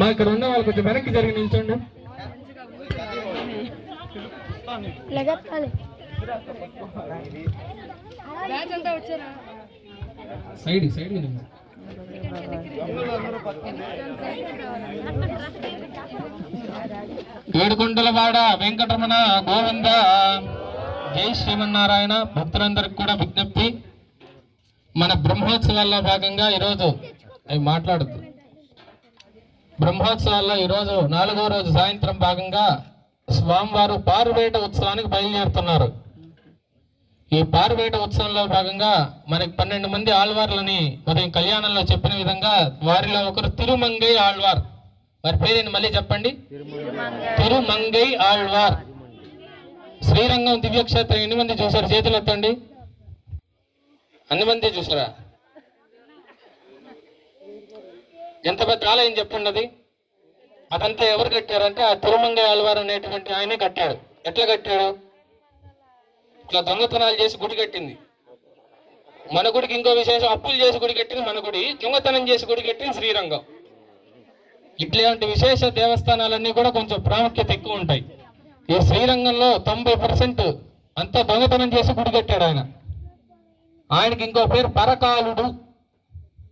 మా ఇక్కడ ఉన్న వాళ్ళు కొంచెం వెనక్కి జరిగి నిల్చోండి. Side side నిల్చో. ఏడుకొండలవాడ వెంకటరమణ గోవింద జై శ్రీమన్నారాయణ భక్తులందరికి కూడా విజ్ఞప్తి. మన బ్రహ్మోత్సవాల్లో భాగంగా ఈరోజు అవి మాట్లాడద్దు. బ్రహ్మోత్సవాల్లో ఈరోజు నాలుగో రోజు సాయంత్రం భాగంగా స్వామివారు పారువేట ఉత్సవానికి బయలుదేరుతున్నారు. ఈ పారువేట ఉత్సవంలో భాగంగా మనకి పన్నెండు మంది ఆళ్వార్లని ఉదయం కళ్యాణంలో చెప్పిన విధంగా వారిలో ఒకరు తిరుమంగై ఆళ్వార్. వారి పేరేంటి మళ్ళీ చెప్పండి? తిరుమంగై ఆళ్వార్. శ్రీరంగం దివ్యక్షేత్రం ఎన్ని మంది చూసారు చేతులు ఎత్తండి అన్ని మంది చూసారా ఎంత పెద్ద ఆలయం చెప్పున్నది అదంతా ఎవరు కట్టారంటే ఆ తిరుమంగై ఆళ్వారు అనేటువంటి ఆయనే కట్టాడు. ఎట్లా కట్టాడు? ఇట్లా దొంగతనాలు చేసి గుడి కట్టింది. మన గుడికి ఇంకో విశేషం అప్పులు చేసి గుడి కట్టింది మన గుడి దొంగతనం చేసి గుడి కట్టింది శ్రీరంగం. ఇట్లాంటి విశేష దేవస్థానాలన్నీ కూడా కొంచెం ప్రాముఖ్యత ఎక్కువ ఉంటాయి. ఈ శ్రీరంగంలో తొంభై పర్సెంట్ అంతా దొంగతనం చేసి గుడి కట్టాడు ఆయన. ఆయనకి ఇంకో పేరు పరకాలుడు.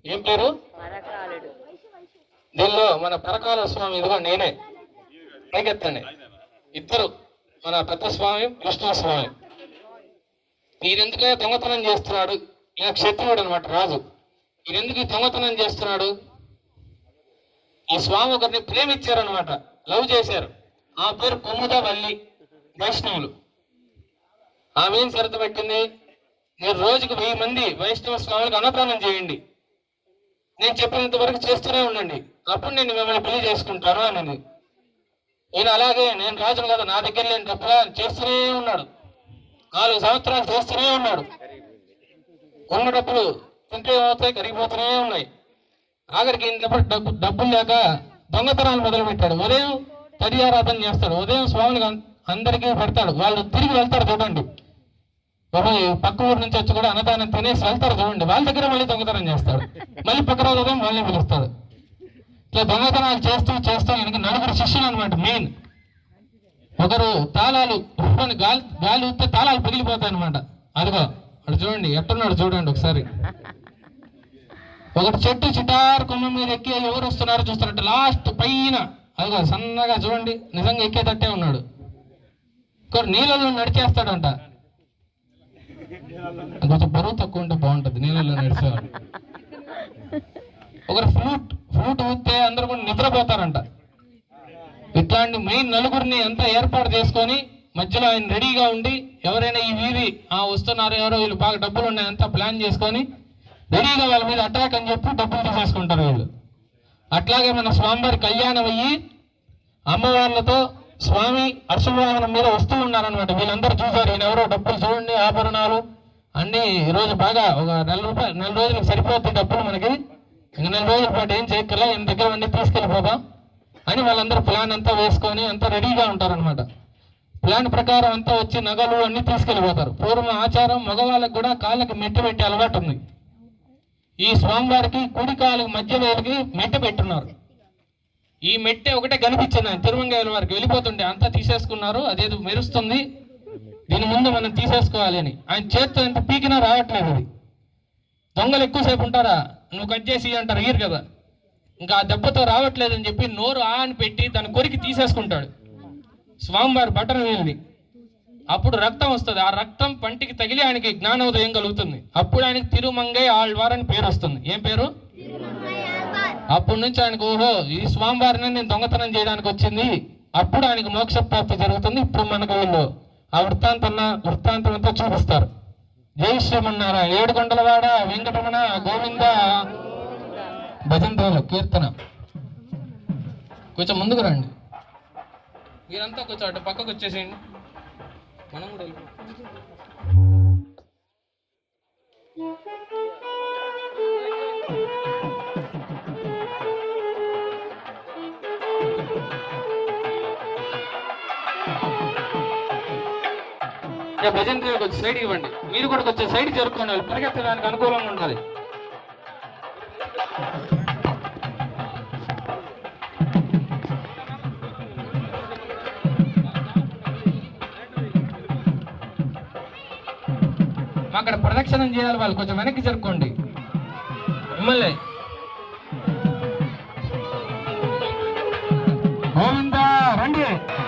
ఏం పేరు? దీనిలో మన పరకాల స్వామి ఇదిగో నేనే. పైకెత్తండి. ఇద్దరు మన పెద్ద స్వామి కృష్ణ స్వామి ఈయనెందుకే దొంగతనం చేస్తున్నాడు? ఈయన క్షత్రియుడు అనమాట రాజు. ఈయనెందుకు దొంగతనం చేస్తున్నాడు? ఈ స్వామి ఒకరిని ప్రేమించారనమాట. లవ్ చేశారు. ఆ పేరు కొమ్ముద వల్లి వైష్ణవులు. ఆమె ఏం షరతు పెట్టింది? మీరు రోజుకు వెయ్యి మంది వైష్ణవ స్వాములకు అన్నదానం చేయండి. నేను చెప్పినంత వరకు చేస్తూనే ఉండండి. అప్పుడు నేను మిమ్మల్ని పెళ్ళి చేసుకుంటాను అనింది ఈయన అలాగే నేను రాజును కదా నా దగ్గర లేని తప్ప చేస్తూనే ఉన్నాడు. నాలుగు సంవత్సరాలు చేస్తూనే ఉన్నాడు. ఉన్న డబ్బులు తింటే అవుతాయి కరిగిపోతూనే ఉన్నాయి. ఆఖరికి ఇంతప్పుడు డబ్బు డబ్బులు లేక దొంగతనాలు మొదలుపెట్టాడు. ఉదయం తడి ఆరాధన చేస్తాడు. ఉదయం స్వామిని అందరికీ పెడతాడు. వాళ్ళు తిరిగి వెళ్తారు చూడండి. బాబా పక్క ఊరు నుంచి వచ్చి కూడా అన్నదానం తినేసి వెళ్తారు చూడండి. వాళ్ళ దగ్గర మళ్ళీ దొంగతనం చేస్తాడు. మళ్ళీ పక్క రోజు ఉదయం వాళ్ళని పిలుస్తాడు. ఇట్లా దొంగతనాలు చేస్తూ చేస్తూ వెనక నలుగురు శిష్యులు అనమాట మెయిన్ ఒకరు తాళాలు గాలి గాలి ఊస్తే తాళాలు పగిలిపోతాయి అనమాట అదిగో అటు చూడండి ఎట్టున్నాడు చూడండి ఒకసారి. ఒకటి చెట్టు చిటారు కొమ్మ మీద ఎక్కి ఎవరు వస్తున్నారో చూస్తారంటే లాస్ట్ పైన. అదిగో సన్నగా చూడండి నిజంగా ఎక్కేటట్టే ఉన్నాడు. ఇంకోటి నీళ్ళలో నడిచేస్తాడంట. కొంచెం బరువు తక్కువ ఉంటే బాగుంటుంది నీళ్ళలో నడిచేవాడు. ఒకరు ఫ్లూట్ ఫ్లూట్ ఊతే అందరూ కూడా నిద్రపోతారంట. ఇట్లాంటి మెయిన్ నలుగురిని అంతా ఏర్పాటు చేసుకొని మధ్యలో ఆయన రెడీగా ఉండి ఎవరైనా ఈ వీధి ఆ వస్తున్నారు ఎవరో వీళ్ళు బాగా డబ్బులు ఉన్నాయంతా ప్లాన్ చేసుకొని రెడీగా వాళ్ళ మీద అటాక్ అని చెప్పి డబ్బులు తీసేసుకుంటారు వీళ్ళు. అట్లాగే మన స్వామివారి కళ్యాణం అయ్యి అమ్మవార్లతో స్వామి అశ్వవాహనం మీద వస్తూ ఉన్నారనమాట వీళ్ళందరూ చూసారు ఈయన ఎవరో డబ్బులు చూడండి ఆభరణాలు అన్నీ ఈ రోజు బాగా ఒక నెల రూపాయలు నెల రోజులకు సరిపోతుంది డబ్బులు మనకి. ఇంక నెల రోజుల పాటు ఏం చేయక్కర్లా ఈయన దగ్గర అన్నీ తీసుకెళ్ళిపోదాం అని వాళ్ళందరూ ప్లాన్ అంతా వేసుకొని అంతా రెడీగా ఉంటారనమాట ప్లాన్ ప్రకారం అంతా వచ్చి నగలు అన్ని తీసుకెళ్ళిపోతారు పూర్వం ఆచారం మగవాళ్ళకి కూడా కాళ్ళకి మెట్టు పెట్టే అలవాటు ఉంది. ఈ స్వామివారికి కుడి కాలుకి మధ్య వేలికి మెట్టు పెట్టున్నారు. ఈ మెట్టే ఒకటే కనిపించింది. ఆయన తిరుమంగాయల వారికి వెళ్ళిపోతుండే అంతా తీసేసుకున్నారు. అదేదో మెరుస్తుంది. దీని ముందు మనం తీసేసుకోవాలి అని. ఆయన చేత్తో ఎంత పీకినా రావట్లేదు అది. దొంగలు ఎక్కువసేపు ఉంటారా? నువ్వు కట్ చేసి అంటారు వీరు కదా. ఇంకా ఆ దెబ్బతో రావట్లేదు అని చెప్పి నోరు ఆ అని పెట్టి దాని కొరికి తీసేసుకుంటాడు. స్వామివారి బటన్ వేలిది అప్పుడు రక్తం వస్తుంది. ఆ రక్తం పంటికి తగిలి ఆయనకి జ్ఞానోదయం కలుగుతుంది. అప్పుడు ఆయనకి తిరుమంగై ఆళ్వార్ అని పేరు వస్తుంది. ఏం పేరు? అప్పటి నుంచి ఆయనకు ఓహో ఈ స్వామివారిని నేను దొంగతనం చేయడానికి వచ్చింది. అప్పుడు ఆయనకు మోక్ష ప్రాప్తి జరుగుతుంది. ఇప్పుడు మనకు వీళ్ళు ఆ వృత్తాంతం వృత్తాంతం అంతా చూపిస్తారు. జై శ్రీమన్నారా ఏడుకొండలవాడ వెంకటరమణ గోవింద. భజంత్రాలు కీర్తన. కొంచెం ముందుకు రండి. మీరంతా కొంచెం అటు పక్కకు వచ్చేసేయండి. మనం కూడా అంటే భజంత్రి వచ్చి సైడ్ ఇవ్వండి. మీరు కూడా కొంచెం సైడ్ జరుపుకోండి. పరిగెత్తడానికి అనుకూలంగా ఉండాలి. అక్కడ ప్రదక్షిణం చేయాలి వాళ్ళు. కొంచెం వెనక్కి జరుపుకోండి. మిమ్మల్ని. గోవిందా రండి.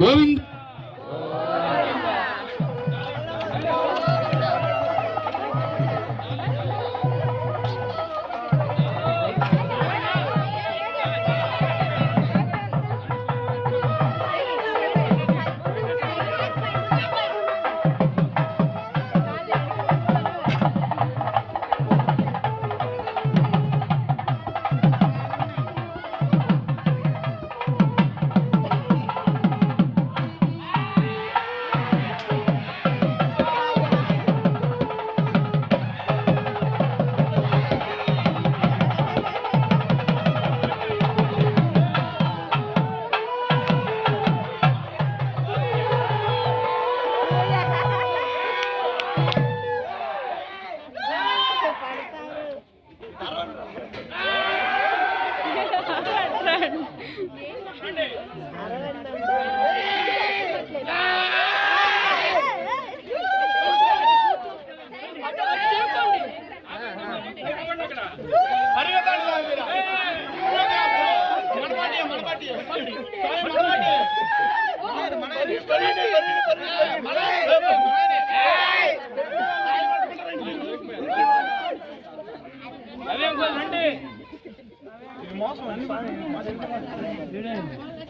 గోవింద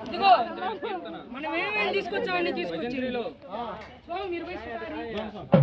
ఇదిగో మనం ఏమేమి తీసుకొచ్చామని తీసుకొచ్చి స్వామి మీరు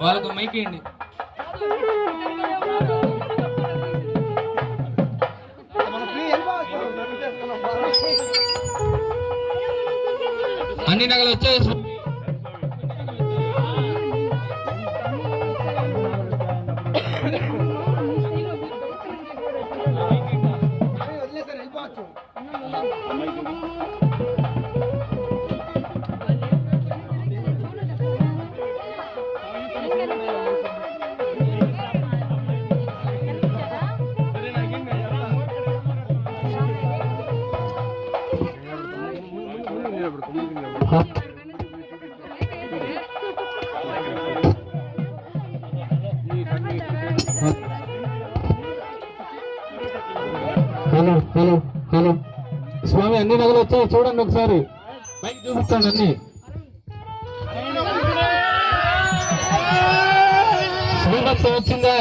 వాళ్ళకు మైక్ ఇవ్వండి అన్ని నగలు వచ్చాయి హలో హలో హలో. స్వామి అన్ని నగలు వచ్చాయి చూడండి ఒకసారి. మైక్ చూపిస్తాను అన్ని. శ్రీభక్తం వచ్చిందా?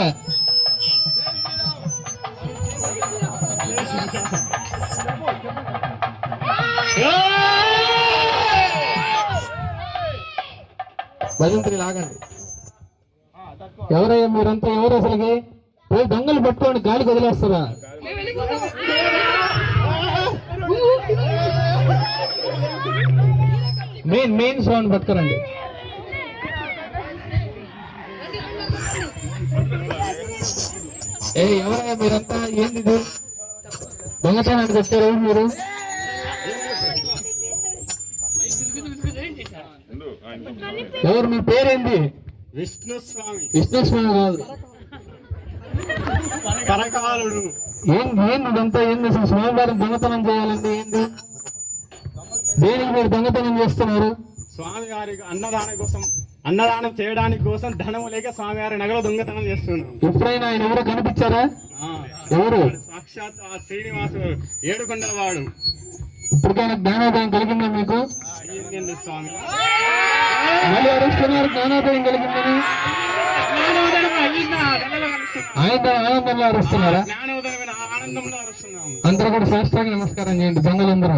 భజంత్రి లాగండి. ఎవరయ్యా మీరంతా? ఎవరు అసలుకి? పోయి దొంగలు పట్టుకోండి గాలికి వదిలేస్తారా? మెయిన్ మెయిన్ సౌండ్ పట్టుకురండి. ఏ ఎవరయ్యా మీరంతా? ఏంది ఇది? దొంగతనానికి వచ్చారు మీరు? ఎవరు మీ పేరేంది? విష్ణు స్వామి విష్ణు స్వామి కాదు. పరకాలుడు ఏంది ఏంది ఇదంతా? ఏంది అసలు స్వామివారిని దొంగతనం చేయాలంటే ఏంది? దేనికి మీరు దొంగతనం చేస్తున్నారు? స్వామి గారి అన్నదానం కోసం అన్నదానం చేయడానికి కోసం ధనము లేక స్వామి గారి నగలు దొంగతనం చేస్తున్నాం ఎప్పుడైనా ఆయన ఎవరో కనిపించారా? ఎవరు? సాక్షాత్ ఆ శ్రీనివాసు ఏడుకొండల వాడు. ఇప్పటికైనా జ్ఞానోదయం కలిగిందా మీకు? స్వామి? మళ్ళీ అరుస్తున్నారు జ్ఞానోదయం కలిగిందని. ఆయన ఆనందంలో అరుస్తున్నారా? అందరూ కూడా శాస్త్రానికి నమస్కారం చేయండి దొంగలందరూ.